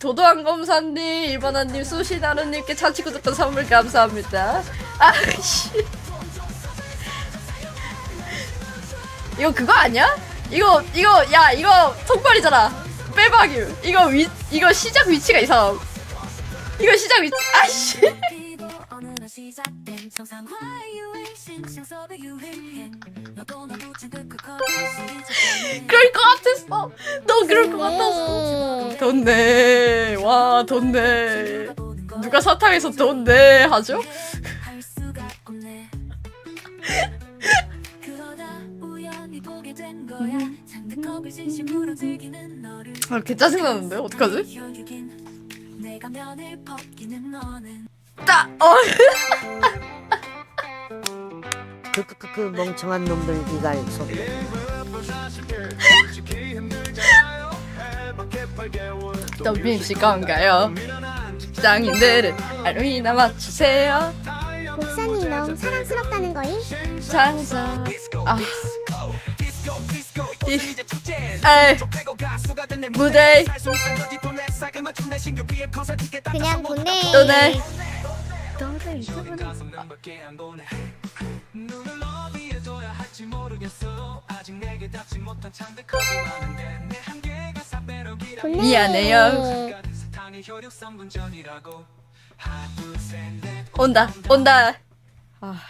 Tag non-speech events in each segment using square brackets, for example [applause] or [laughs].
도도한 검사님, 일반화님, 수시나루님께 차치 구독과 선물 감사합니다. 아씨. 이거 그거 아니야? 이거 이거 야 이거 통발이잖아. 빼박유. 이거 위 이거 시작 위치가 이상. 이거 시작 위치. 아씨. 그럴 것 같았어. 너 그럴 것 같았어. 돈네. 와 돈네. 누가 사탕에서 돈네 하죠? 너를 아, 개 짜증나는데 어떡하지? 딱 어. 크크크크 멍청한 놈들 기갈 소리 [laughs] 더빔씨 건가요? 장인들은 알루이나 맞추세요. 목사님 너무 사랑스럽다는 거임? 장사. 아. 이. 에이. 무대. 그냥 보내 너네. 미안해요. 온다. 온다. 아.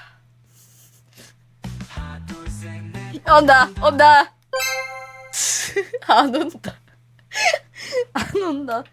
온다. 온다. [laughs] 안 온다. [laughs] 안 온다.